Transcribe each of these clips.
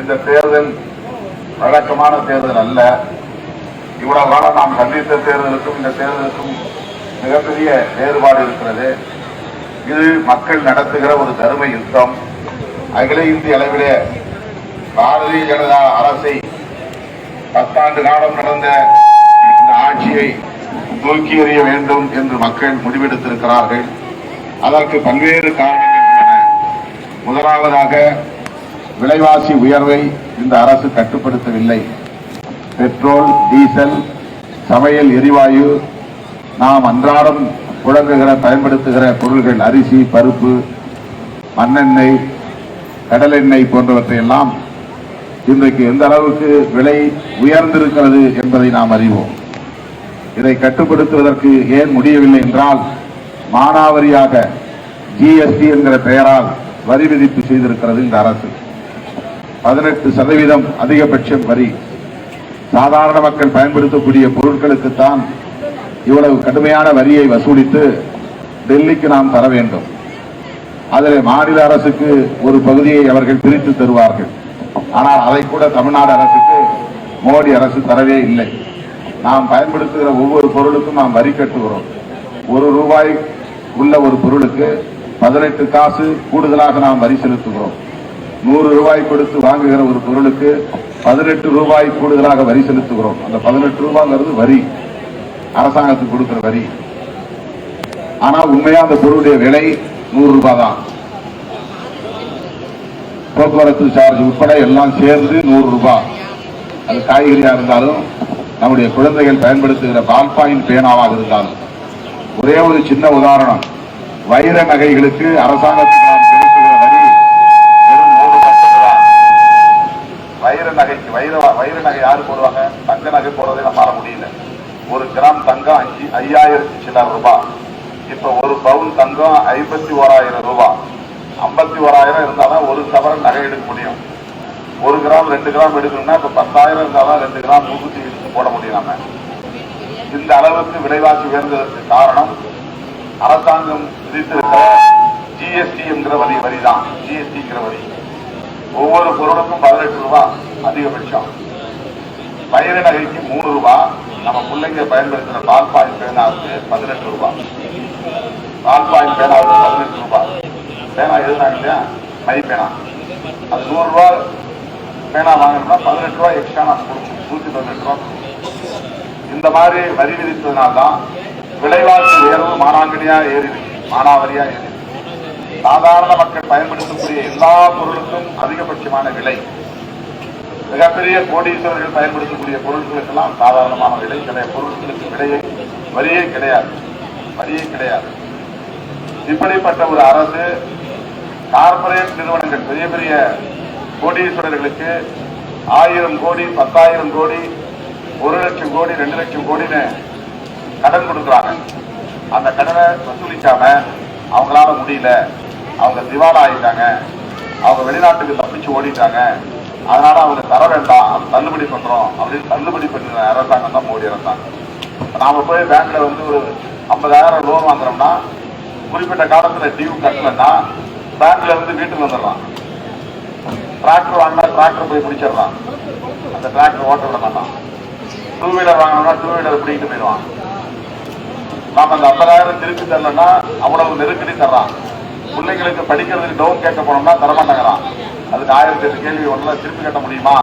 இந்த தேர்தல் வழக்கமான தேர்தல் அல்ல. இவ்வளவு காலம் நாம் சந்தித்த தேர்தலுக்கும் இந்த தேர்தலுக்கும் மிகப்பெரிய வேறுபாடு இருக்கிறது. இது மக்கள் நடத்துகிற ஒரு தர்ம யுத்தம். அகில இந்திய அளவிலே பாரதிய ஜனதா அரசை பத்தாண்டு காலம் நடந்த இந்த ஆட்சியை தூக்கி எறிய வேண்டும் என்று மக்கள் முடிவெடுத்திருக்கிறார்கள். அதற்கு பல்வேறு காரணங்கள் உள்ளன. முதலாவதாக விலைவாசி உயர்வை இந்த அரசு கட்டுப்படுத்தவில்லை. பெட்ரோல் டீசல் சமையல் எரிவாயு நாம் அன்றாடம் புழங்குகிற பயன்படுத்துகிற பொருள்கள் அரிசி பருப்பு மண்ணெண்ணெய் கடலெண்ணெய் போன்றவற்றை எல்லாம் இன்றைக்கு எந்த அளவுக்கு விலை உயர்ந்திருக்கிறது என்பதை நாம் அறிவோம். இதை கட்டுப்படுத்துவதற்கு ஏன் முடியவில்லை என்றால் மானாவரியாக ஜிஎஸ்டி என்கிற பெயரால் வரி விதிப்பு செய்திருக்கிறது இந்த அரசு. பதினெட்டு சதவீதம் அதிகபட்சம் வரி. சாதாரண மக்கள் பயன்படுத்தக்கூடிய பொருட்களுக்குத்தான் இவ்வளவு கடுமையான வரியை வசூலித்து டெல்லிக்கு நாம் தர வேண்டும். அதில் மாநில அரசுக்கு ஒரு பகுதியை அவர்கள் பிரித்து தருவார்கள். ஆனால் அதை கூட தமிழ்நாடு அரசுக்கு மோடி அரசு தரவே இல்லை. நாம் பயன்படுத்துகிற ஒவ்வொரு பொருளுக்கும் நாம் வரி கட்டுகிறோம். ஒரு ரூபாய் உள்ள ஒரு பொருளுக்கு பதினெட்டு காசு கூடுதலாக நாம் வரி செலுத்துகிறோம். நூறு ரூபாய் கொடுத்து வாங்குகிற ஒரு பொருளுக்கு பதினெட்டு ரூபாய் கூடுதலாக வரி செலுத்துகிறோம். அந்த பதினெட்டு ரூபாங்கிறது வரி. அரசாங்கத்துக்கு கொடுக்கிற வரி. ஆனா உண்மையா அந்த பொருளுடைய விலை நூறு ரூபாய் தான். போக்குவரத்து சார்ஜ் உட்பட எல்லாம் சேர்ந்து நூறு ரூபாய். அது காய்கறியா இருந்தாலும் நம்முடைய குழந்தைகள் பயன்படுத்துகிற பால்பாயின் பேனாவாக இருந்தாலும். ஒரே ஒரு சின்ன உதாரணம். வைர நகைகளுக்கு அரசாங்கத்துக்கு நாம் செலுத்துகிற வரி வெறும் நூறு மட்டும்தான் வைர நகைக்கு வைர வைர நகை யாரு போடுவாங்க? தங்க நகை போடுறதை நம்மளால முடியல. ஒரு கிராம் தங்கம் அஞ்சு ஐயாயிரத்தி சில ரூபாய். இப்ப ஒரு பவுன் தங்கம் ஐம்பத்தி ஓராயிரம் ரூபாய். ஐம்பத்தி ஓராயிரம் இருந்தாலும் ஒரு சவரன் நகை எடுக்க முடியும். ஒரு கிராம் ரெண்டு கிராம் எடுக்கணும்னா இப்ப பத்தாயிரம் இருந்தாலும் ரெண்டு கிராம் மூக்குத்தி போட முடியும் நம்ம. இந்த அளவுக்கு விலைவாசி உயர்ந்ததற்கு காரணம் அரசாங்கம் விதித்திருக்கிற ஜிஎஸ்டி என்கிற வரி வரிதான். ஜிஎஸ்டிங்கிற வரி. ஒவ்வொரு பொருளுக்கும் பதினெட்டு ரூபாய் அதிகபட்சம். பயிர நகைக்கு மூணு ரூபா நம்ம பிள்ளைங்க பயன்படுத்துற பால் பாயின் பேனாவுக்கு பதினெட்டு ரூபா. பால் பாயின் பேனாவுக்கு பதினெட்டு ரூபாய் பேனா எழுதுனாங்க இல்லையா? மை பேனா. அது நூறு பேனா வாங்கணும்னா பதினெட்டு ரூபா எக்ஸ்ட்ரா நான் கொடுக்கணும் நூத்தி பதினெட்டு ரூபா இந்த மாதிரி வரி விதித்ததுனால்தான் விலைவாசி உயர்வு மானாங்கடியா ஏறி மானாவரியா ஏறி சாதாரண மக்கள் பயன்படுத்தக்கூடிய எல்லா பொருளுக்கும் அதிகபட்சமான விலை. மிகப்பெரிய கோடீஸ்வரர்கள் பயன்படுத்தக்கூடிய பொருட்களுக்கெல்லாம் சாதாரணமான விலை கிடையாது. பொருட்களுக்கு விலையை வரியே கிடையாது. வரியே கிடையாது. இப்படிப்பட்ட ஒரு அரசு கார்பரேட் நிறுவனங்கள் பெரிய பெரிய கோடீஸ்வரர்களுக்கு ஆயிரம் கோடி பத்தாயிரம் கோடி ஒரு லட்சம் கோடி ரெண்டு லட்சம் கோடின்னு கடன் கொடுக்குறாங்க. அந்த கடனை வசூலிக்காம அவங்களால முடியல. அவங்க திவாலா ஆகிட்டாங்க அவங்க வெளிநாட்டுக்கு தப்பிச்சு ஓடிட்டாங்க. அதனால அவங்க தர வேண்டாம் தள்ளுபடி பண்றோம் அப்படின்னு தள்ளுபடி பண்ணுற அரசாங்கம் தான் மோடி அரசாங்கம். நாம போய் பேங்க்ல வந்து ஒரு ஐம்பதாயிரம் லோன் வாங்குறோம்னா குறிப்பிட்ட காலத்துல டியூ கட்டலன்னா பேங்க்ல இருந்து வீட்டுக்கு வந்துடுறான் டிராக்டர் வாங்கினா டிராக்டர் போய் முடிச்சிடுறான் அந்த டிராக்டர் ஓட்ட விட மாட்டான். டூ வீலர் வாங்கணும்னா டூ வீலர் பிடிக்கிட்டு போயிடுவான். நாம அந்த ஐம்பதாயிரம் திருப்பி தரலன்னா அவ்வளவு நெருக்கடி தர்றான். பிள்ளைங்களுக்கு படிக்கிறதுக்கு டவுன் கேட்க போனோம்னா தரமாட்டேங்கிறான் அதுக்கு ஆயிரத்தி எட்டு கேள்வி ஒன்றுல திருப்பி கட்ட முடியுமா?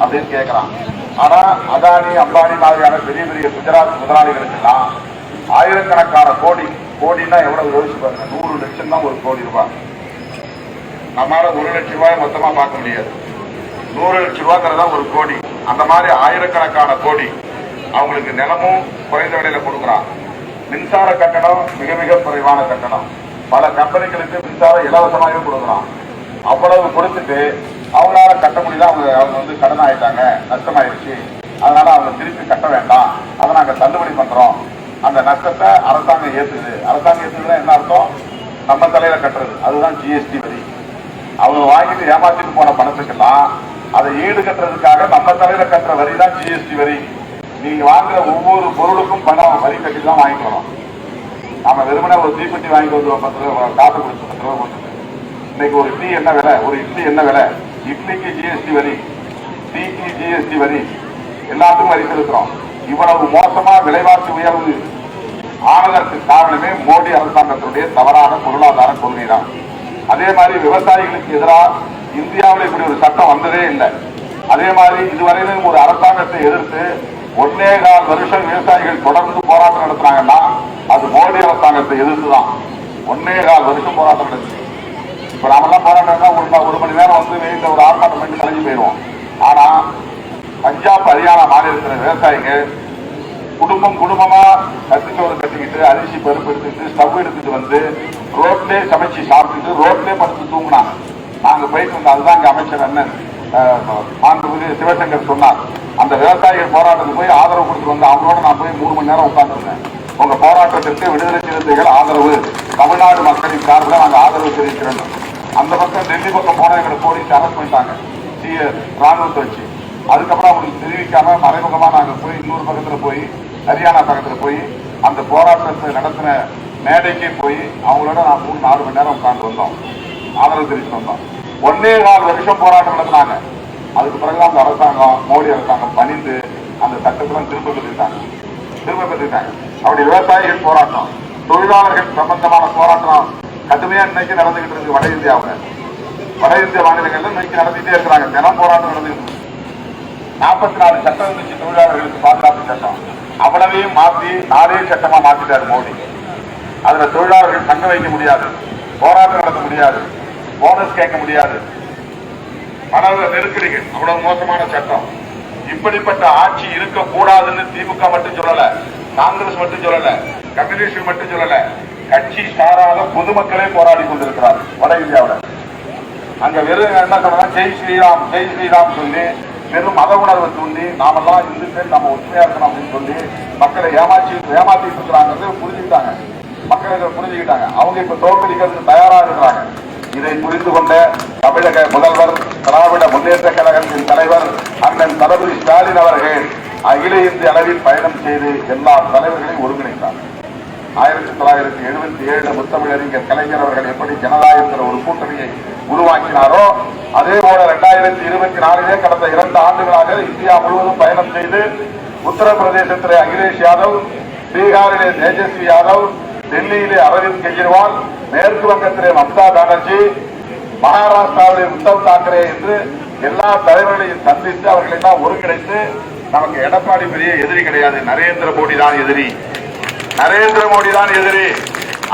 அப்படின்னு கேட்கறான் ஆனா அதானி அம்பானி மாதிரியான பெரிய பெரிய குஜராத் முதலாளிகளுக்கெல்லாம் ஆயிரக்கணக்கான கோடி கோடின்னா எவ்வளவு யோசிச்சு பாருங்க. நூறு லட்சம் தான் ஒரு கோடி ரூபாய். நம்மளால ஒரு லட்சம் ரூபாய் மொத்தமா பார்க்க முடியாது. நூறு லட்சம் ரூபாய்ங்கிறதா ஒரு கோடி. அந்த மாதிரி ஆயிரக்கணக்கான கோடி அவங்களுக்கு நிலமும் குறைந்த விலையில கொடுக்குறான். மின்சார கட்டணம் மிக மிக குறைவான கட்டணம். பல கம்பெனிகளுக்கு மின்சாரம் இலவசமாகவே கொடுக்குறான் அவ்வளவு கொடுத்துட்டு அவங்களால கட்ட முடியல அவங்க அவங்க வந்து கடன் ஆயிட்டாங்க நஷ்டமாயிருச்சு. அதனால அவங்க திருப்பி கட்ட வேண்டாம். அதை நாங்க தள்ளுபடி பண்றோம். அந்த நஷ்டத்தை அரசாங்கம் ஏற்றுது அரசாங்கம் ஏற்றுதுன்னா என்ன அர்த்தம்? நம்ம தலையில கட்டுறது. அதுதான் ஜிஎஸ்டி வரி. அவங்க வாங்கிட்டு ஏமாத்திட்டு போன பணத்துக்கெல்லாம் அதை ஈடு கட்டுறதுக்காக நம்ம தலையில கட்டுற வரி தான் ஜிஎஸ்டி வரி. நீங்க வாங்குற ஒவ்வொரு பொருளுக்கும் பணம் வரி கட்டி தான் வாங்கிட்டு வரோம் நாம வெறுமனே ஒரு தீப்பெட்டி வாங்கிட்டு வந்துருவோம் பத்து ரூபா காசு கொடுத்து பத்து ரூபா கொடுத்து இன்னைக்கு ஒரு டீ என்ன விலை? ஒரு இட்லி என்ன விலை? இட்லிக்கு ஜிஎஸ்டி வரி டீக்கு ஜிஎஸ்டி வரி எல்லாத்துக்கும் வரி செலுத்துறோம். இவ்வளவு மோசமா விலைவாசி உயர்வு. ஆனதற்கு காரணமே மோடி அரசாங்கத்தினுடைய தவறான பொருளாதார கொள்கை தான் அதே மாதிரி விவசாயிகளுக்கு எதிராக இந்தியாவில் இப்படி ஒரு சட்டம் வந்ததே இல்லை. அதே மாதிரி இதுவரையிலும் ஒரு அரசாங்கத்தை எதிர்த்து ஒன்னே கால் வருஷம் விவசாயிகள் தொடர்ந்து போராட்டம் நடத்துறாங்கன்னா அது மோடி அரசாங்கத்தை எதிர்த்துதான். ஒன்னே கால் வருஷம் போராட்டம் நடந்துச்சு. இப்ப நாமெல்லாம் போராட்டம்னா ஒரு ஒரு மணி நேரம் வந்து வெயில ஒரு ஆர்ப்பாட்டம் பண்ணி கலைஞ்சு போயிடுவோம். ஆனா பஞ்சாப் ஹரியானா மாநிலத்தில் விவசாயிங்க குடும்பம் குடும்பமா கத்திச்சோறு கட்டிக்கிட்டு அரிசி பருப்பு எடுத்துக்கிட்டு ஸ்டவ் எடுத்துட்டு வந்து ரோட்லயே சமைச்சு சாப்பிட்டுட்டு ரோட்லயே படுத்து தூங்கினாங்க. நாங்க போயிட்டு வந்த அதுதான் இங்க அமைச்சர் அண்ணன் மாண்புமிகு சிவசங்கர் சொன்னார். அந்த விவசாயிகள் போராட்டத்துக்கு போய் ஆதரவு கொடுத்து வந்து அவங்களோட நான் போய் மூணு மணி நேரம் உட்காந்துருந்தேன் உங்க போராட்டத்திற்கு விடுதலை சிறுத்தைகள் ஆதரவு. தமிழ்நாடு மக்களின் சார்பில் நாங்கள் ஆதரவு தெரிவிக்கிறோம். அந்த பக்கம் டெல்லி பக்கம் போன எங்களை போலீஸ் அரெஸ்ட் பண்ணிட்டாங்க. சிஏ ராணுவத்தை வச்சு அதுக்கப்புறம் அவங்களுக்கு தெரிவிக்காம மறைமுகமா நாங்கள் போய் இன்னொரு பக்கத்துல போய் ஹரியானா பக்கத்துல போய் அந்த போராட்டத்தை நடத்தின மேடைக்கே போய் அவங்களோட நான் மூணு நாலு மணி நேரம் உட்கார்ந்து வந்தோம். ஆதரவு தெரிவித்து வந்தோம். ஒன்னே நாலு வருஷம் போராட்டம் நடத்தினாங்க. அதுக்கு பிறகு அந்த அரசாங்கம் மோடி அரசாங்கம் பணிந்து அந்த சட்டத்தெல்லாம் திரும்ப பெற்றிருக்காங்க திரும்ப பெற்றிருக்காங்க அப்படி விவசாயிகள் போராட்டம். தொழிலாளர்கள் சம்பந்தமான போராட்டம் கடுமையா இன்னைக்கு நடந்துகிட்டு இருக்கு வட இந்தியாவுல. வட இந்திய மாநிலங்கள்ல இன்னைக்கு நடந்துட்டே இருக்கிறாங்க. தினம் போராட்டம் நடந்துகிட்டு இருக்கு. நாற்பத்தி நாலு சட்டம் இருந்துச்சு தொழிலாளர்களுக்கு பாதுகாப்பு சட்டம். அவ்வளவையும் மாத்தி நாலே சட்டமா மாத்திட்டாரு மோடி. அதுல தொழிலாளர்கள் தங்க வைக்க முடியாது போராட்டம் நடத்த முடியாது போனஸ் கேட்க முடியாது. பண நெருக்கடிகள் அவ்வளவு மோசமான சட்டம். இப்படிப்பட்ட ஆட்சி இருக்கக்கூடாதுன்னு திமுக மட்டும் சொல்லல. காங்கிரஸ் மட்டும் சொல்லல கம்யூனிஸ்ட் மட்டும் சொல்லல கட்சி சாராத பொதுமக்களே போராடி கொண்டிருக்கிறார் வட இந்தியாவுல. அங்க வெறும் என்ன சொல்றா ஜெய் ஸ்ரீராம் ஜெய் ஸ்ரீராம் சொல்லி வெறும் மத உணர்வை தூண்டி நாமெல்லாம் இந்துக்கள் நம்ம ஒற்றுமையா இருக்கணும் அப்படின்னு சொல்லி மக்களை ஏமாற்றி ஏமாத்திட்டு இருக்கிறாங்கிறது புரிஞ்சுக்கிட்டாங்க. மக்கள் இதை புரிஞ்சுக்கிட்டாங்க. அவங்க இப்ப தோற்கடிக்கிறதுக்கு தயாரா இருக்கிறாங்க. இதை புரிந்து கொண்ட தமிழக முதல்வர் திராவிட முன்னேற்ற கழகத்தின் தலைவர் அண்ணன் தளபதி ஸ்டாலின் அவர்கள் அகில இந்திய அளவில் பயணம் செய்து எல்லா தலைவர்களையும் ஒருங்கிணைத்தார். ஆயிரத்தி தொள்ளாயிரத்தி எழுபத்தி ஏழு முத்தமிழறிஞர் கலைஞர் அவர்கள் எப்படி ஜனதா ஒரு கூட்டணியை உருவாக்கினாரோ அதே போல இரண்டாயிரத்தி இருபத்தி நாலிலே கடந்த இரண்டு ஆண்டுகளாக இந்தியா முழுவதும் பயணம் செய்து உத்தரப்பிரதேசத்திலே அகிலேஷ் யாதவ் பீகாரிலே தேஜஸ்வி யாதவ் டெல்லியிலே அரவிந்த் கெஜ்ரிவால் மேற்கு வங்கத்திலே மம்தா பானர்ஜி மகாராஷ்டிராவிலே உத்தவ் தாக்கரே என்று எல்லா தலைவர்களையும் சந்தித்து அவர்களை எல்லாம் ஒருங்கிணைத்து நமக்கு எடப்பாடி பெரிய எதிரி கிடையாது. நரேந்திர மோடி தான் எதிரி. நரேந்திர மோடி தான் எதிரி.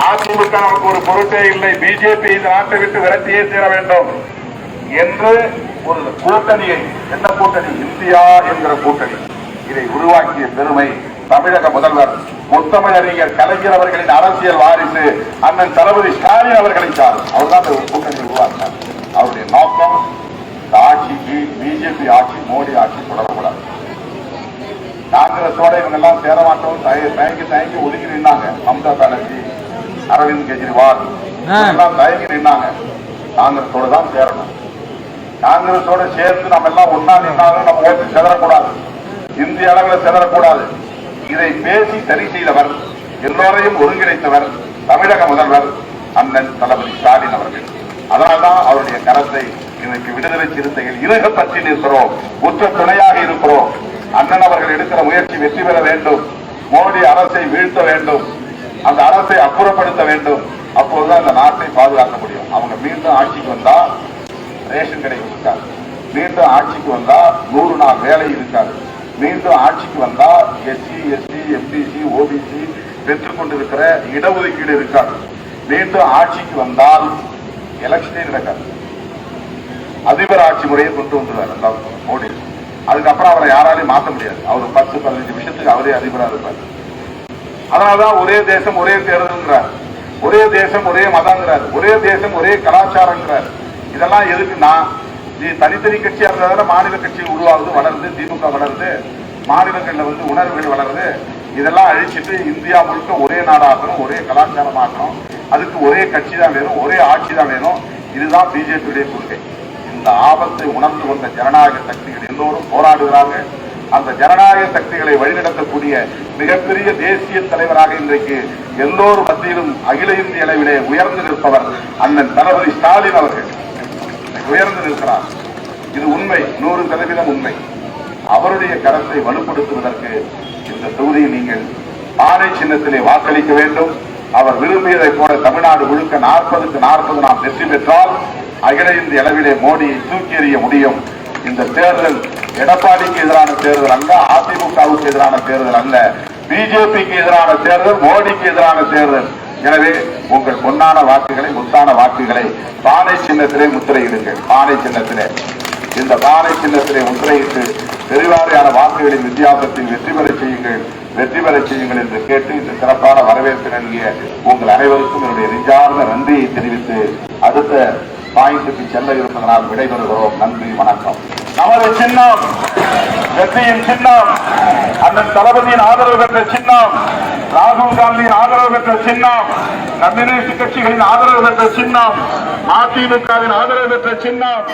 அதிமுக நமக்கு ஒரு பொருட்டே இல்லை. பிஜேபி இந்த நாட்டை விட்டு விரட்டியே தீர வேண்டும் என்று ஒரு கூட்டணியை என்ன கூட்டணி? இந்தியா என்கிற கூட்டணி. இதை உருவாக்கிய பெருமை தமிழக முதல்வர் முத்தமிழறிஞர் கலைஞர் அவர்களின் அரசியல் வாரிசு அண்ணன் தளபதி ஸ்டாலின் அவர்களை சார். அவர்தான் இந்த கூட்டணி உருவாக்கினார். அவருடைய நோக்கம் இந்த ஆட்சிக்கு பிஜேபி ஆட்சி மோடி ஆட்சி தொடரக்கூடாது. காங்கிரஸோட இவங்க எல்லாம் சேர மாட்டோம் தய- தயங்கி தயங்கி ஒதுக்கி நின்னாங்க. மம்தா பானர்ஜி அரவிந்த் கெஜ்ரிவால். எல்லாம் தயங்கி நின்னாங்க. காங்கிரஸோட தான் சேரணும். காங்கிரஸோட சேர்த்து நம்ம எல்லாம் ஒன்னா நின்னாலும் நம்ம ஓட்டு செதறக்கூடாது. இந்திய அளவில் செதறக்கூடாது. இதை பேசி சரி செய்தவர் எல்லோரையும் ஒருங்கிணைத்தவர் தமிழக முதல்வர் அண்ணன் தளபதி ஸ்டாலின் அவர்கள். அதனால்தான் அவருடைய கரத்தை இன்னைக்கு விடுதலை சிறுத்தைகள் இறுக பற்றி நிற்கிறோம். உற்ற துணையாக இருக்கிறோம். அண்ணன் அவர்கள் எடுக்கிற முயற்சி வெற்றி பெற வேண்டும். மோடி அரசை வீழ்த்த வேண்டும். அந்த அரசை அப்புறப்படுத்த வேண்டும். அப்போதுதான் அந்த நாட்டை பாதுகாக்க முடியும். அவங்க மீண்டும் ஆட்சிக்கு வந்தா ரேஷன் கடை இருக்காது மீண்டும் ஆட்சிக்கு வந்தா நூறு நாள் வேலை இருக்காது. மீண்டும் ஆட்சிக்கு வந்தா எஸ்சி எஸ்டி எம்பிசி ஓபிசி பெற்றுக் கொண்டிருக்கிற இடஒதுக்கீடு இருக்காது. மீண்டும் ஆட்சிக்கு வந்தால் எலெக்ஷனே நடக்காது. அதிபர் ஆட்சி முறையை கொண்டு வந்துருவார் மோடி. அதுக்கப்புறம் அவரை யாராலையும் மாற்ற முடியாது. அவர் பத்து பதினஞ்சு நிமிஷத்துக்கு அவரே அதிபரா இருப்பார். அதனாலதான் ஒரே தேசம் ஒரே தேர்தல்ங்கிறார். ஒரே தேசம் ஒரே மதங்கிறார். ஒரே தேசம் ஒரே கலாச்சாரங்கிறார். இதெல்லாம் எதுக்குன்னா நீ தனித்தனி கட்சியா இருந்தால மாநில கட்சி உருவாகுது வளருது திமுக வளருது மாநிலங்கள்ல வந்து உணர்வுகள் வளருது. இதெல்லாம் அழிச்சிட்டு இந்தியா முழுக்க ஒரே நாடாகணும் ஒரே கலாச்சாரமாக்கணும் அதுக்கு ஒரே கட்சி தான் வேணும் ஒரே ஆட்சி தான் வேணும். இதுதான் பிஜேபியுடைய கொள்கை. இந்த ஆபத்தை உணர்ந்து கொண்ட ஜனநாயக சக்திகள் எல்லோரும் போராடுகிறார்கள் அந்த ஜனநாயக சக்திகளை வழிநடத்தக்கூடிய மிகப்பெரிய தேசிய தலைவராக இன்றைக்கு எல்லோரும் மத்தியிலும் அகில இந்திய அளவிலே உயர்ந்து நிற்பவர் அண்ணன் தளபதி ஸ்டாலின் அவர்கள். உயர்ந்து நிற்கிறார். இது உண்மை நூறு சதவீதம் உண்மை. அவருடைய கரத்தை வலுப்படுத்துவதற்கு இந்த தொகுதியை நீங்கள் ஆணை சின்னத்திலே வாக்களிக்க வேண்டும். அவர் விரும்பியதைப் போல தமிழ்நாடு முழுக்க நாற்பதுக்கு நாற்பது நாம் வெற்றி பெற்றால் அகில இந்திய அளவிலே மோடியை தூக்கி எறிய முடியும். இந்த தேர்தல் எடப்பாடிக்கு எதிரான தேர்தல் அல்ல அதிமுகவுக்கு எதிரான தேர்தல் அல்ல. பிஜேபிக்கு எதிரான தேர்தல் மோடிக்கு எதிரான தேர்தல். எனவே உங்கள் பொன்னான வாக்குகளை முத்தான வாக்குகளை பானை சின்னத்திலே முத்திரையிடுங்கள். பானை சின்னத்திலே. இந்த பானை சின்னத்திலே முத்திரையிட்டு பெருவாரியான வாக்குகளின் வித்தியாசத்தில் வெற்றி பெற செய்யுங்கள். வெற்றி பெற செய்யுங்கள் என்று கேட்டு இந்த சிறப்பான வரவேற்பு நல்கிய உங்கள் அனைவருக்கும் என்னுடைய நெஞ்சார்ந்த நன்றியை தெரிவித்து அடுத்த பாயிண்ட்டுக்கு செல்ல இருப்பதனால் விடைபெறுகிறோம். நன்றி வணக்கம். நமது சின்னம் வெற்றியின் சின்னம் அண்ணன் தளபதியின் ஆதரவு பெற்ற சின்னம் ராகுல் காந்தியின் ஆதரவு பெற்ற சின்னம் கம்யூனிஸ்ட் கட்சிகளின் ஆதரவு பெற்ற சின்னம் அதிமுகவின் ஆதரவு பெற்ற சின்னம்